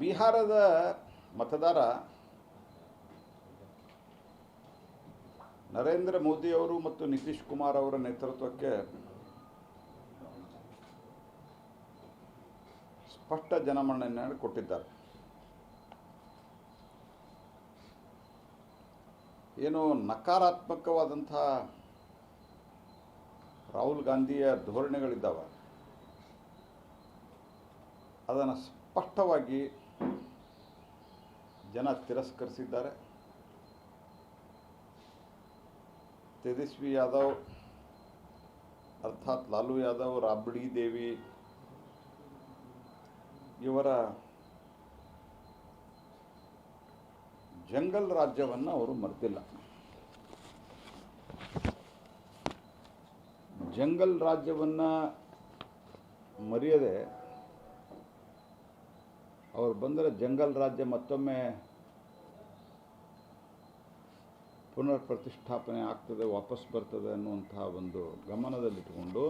ಬಿಹಾರದ ಮತದಾರ ನರೇಂದ್ರ ಮೋದಿಯವರು ಮತ್ತು ನಿತೀಶ್ ಕುಮಾರ್ ಅವರ ನೇತೃತ್ವಕ್ಕೆ ಸ್ಪಷ್ಟ ಜನಮನ್ನಣೆಯನ್ನು ಕೊಟ್ಟಿದ್ದಾರೆ. ಏನು ನಕಾರಾತ್ಮಕವಾದಂಥ ರಾಹುಲ್ ಗಾಂಧಿಯ ಧೋರಣೆಗಳಿದ್ದಾವೆ? ಅದನ್ನು ಸ್ಪಷ್ಟವಾಗಿ ಜನ ತಿರಸ್ಕರಿಸಿದ್ದಾರೆ. ತೇಜಸ್ವಿ ಯಾದವ್, ಅರ್ಥಾತ್ ಲಾಲು ಯಾದವ್, ರಾಬ್ಡಿ ದೇವಿ ಇವರ ಜಂಗಲ್ ರಾಜ್ಯವನ್ನು ಅವರು ಮರೆತಿಲ್ಲ. ಜಂಗಲ್ ರಾಜ್ಯವನ್ನು ಮರೆಯದೆ ಅವ್ರು ಬಂದರೆ ಜಂಗಲ್ ರಾಜ್ಯ ಮತ್ತೊಮ್ಮೆ ಪುನರ್ ಪ್ರತಿಷ್ಠಾಪನೆ ಆಗ್ತದೆ, ವಾಪಸ್ ಬರ್ತದೆ ಅನ್ನುವಂತಹ ಒಂದು ಗಮನದಲ್ಲಿಟ್ಟುಕೊಂಡು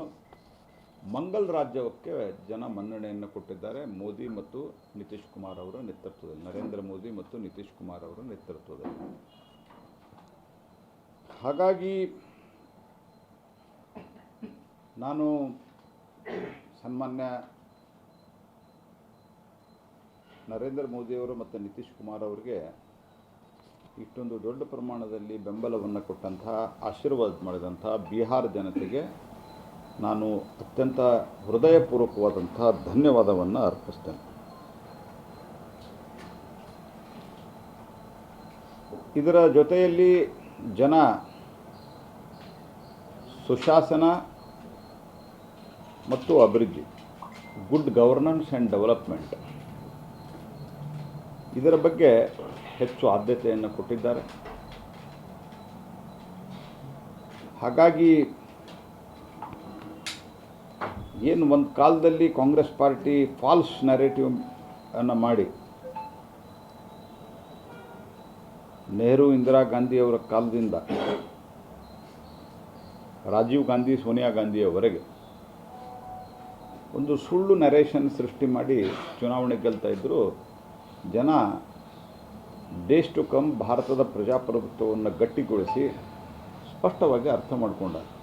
ಮಂಗಲ್ ರಾಜ್ಯಕ್ಕೆ ಜನ ಮನ್ನಣೆಯನ್ನು ಕೊಟ್ಟಿದ್ದಾರೆ. ಮೋದಿ ಮತ್ತು ನಿತೀಶ್ ಕುಮಾರ್ ಅವರ ನೇತೃತ್ವದಲ್ಲಿ, ನರೇಂದ್ರ ಮೋದಿ ಮತ್ತು ನಿತೀಶ್ ಕುಮಾರ್ ಅವರ ನೇತೃತ್ವದಲ್ಲಿ. ಹಾಗಾಗಿ ನಾನು ಸನ್ಮಾನ್ಯ ನರೇಂದ್ರ ಮೋದಿಯವರು ಮತ್ತು ನಿತೀಶ್ ಕುಮಾರ್ ಅವರಿಗೆ ಇಷ್ಟೊಂದು ದೊಡ್ಡ ಪ್ರಮಾಣದಲ್ಲಿ ಬೆಂಬಲವನ್ನು ಕೊಟ್ಟಂತಹ ಆಶೀರ್ವಾದ ಮಾಡಿದಂಥ ಬಿಹಾರ ಜನತೆಗೆ ನಾನು ಅತ್ಯಂತ ಹೃದಯಪೂರ್ವಕವಾದಂಥ ಧನ್ಯವಾದವನ್ನು ಅರ್ಪಿಸ್ತೇನೆ. ಇದರ ಜೊತೆಯಲ್ಲಿ ಜನ ಸುಶಾಸನ ಮತ್ತು ಅಭಿವೃದ್ಧಿ, ಗುಡ್ ಗವರ್ನೆನ್ಸ್ ಆ್ಯಂಡ್ ಡೆವಲಪ್ಮೆಂಟ್ ಇದರ ಬಗ್ಗೆ ಹೆಚ್ಚು ಆದ್ಯತೆಯನ್ನು ಕೊಟ್ಟಿದ್ದಾರೆ. ಹಾಗಾಗಿ ಏನು ಒಂದು ಕಾಲದಲ್ಲಿ ಕಾಂಗ್ರೆಸ್ ಪಾರ್ಟಿ ಫಾಲ್ಸ್ ನ್ಯಾರೇಟಿವ್ ಅನ್ನು ಮಾಡಿ, ನೆಹರು, ಇಂದಿರಾ ಗಾಂಧಿಯವರ ಕಾಲದಿಂದ ರಾಜೀವ್ ಗಾಂಧಿ, ಸೋನಿಯಾ ಗಾಂಧಿಯವರೆಗೆ ಒಂದು ಸುಳ್ಳು ನರೇಷನ್ ಸೃಷ್ಟಿ ಮಾಡಿ ಚುನಾವಣೆ ಗೆಲ್ತಾ ಇದ್ದರು ಜನ ಡೇಸ್ ಟು ಕಮ್ ಭಾರತದ ಪ್ರಜಾಪ್ರಭುತ್ವವನ್ನು ಗಟ್ಟಿಗೊಳಿಸಿ ಸ್ಪಷ್ಟವಾಗಿ ಅರ್ಥ ಮಾಡಿಕೊಂಡಾರೆ.